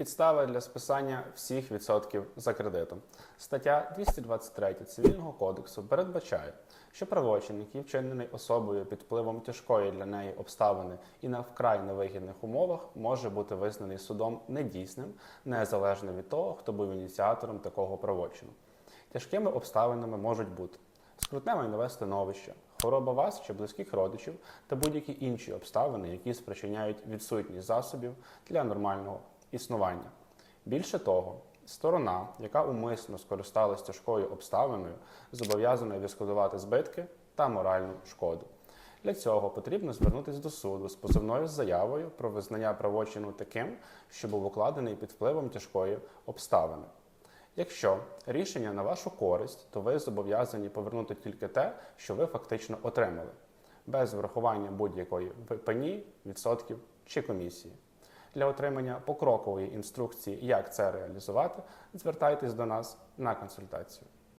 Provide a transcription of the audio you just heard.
Підстава для списання всіх відсотків за кредитом. Стаття 223 Цивільного кодексу передбачає, що правочин, який вчинений особою під впливом тяжкої для неї обставини і на вкрай невигідних умовах, може бути визнаний судом недійсним, незалежно від того, хто був ініціатором такого правочину. Тяжкими обставинами можуть бути скрутне майнове становище, хвороба вас чи близьких родичів та будь-які інші обставини, які спричиняють відсутність засобів для нормального існування. Більше того, сторона, яка умисно скористалась тяжкою обставиною, зобов'язана відшкодувати збитки та моральну шкоду. Для цього потрібно звернутися до суду з позовною заявою про визнання правочину таким, що був укладений під впливом тяжкої обставини. Якщо рішення на вашу користь, то ви зобов'язані повернути тільки те, що ви фактично отримали, без врахування будь-якої пені, відсотків чи комісії. Для отримання покрокової інструкції, як це реалізувати, звертайтесь до нас на консультацію.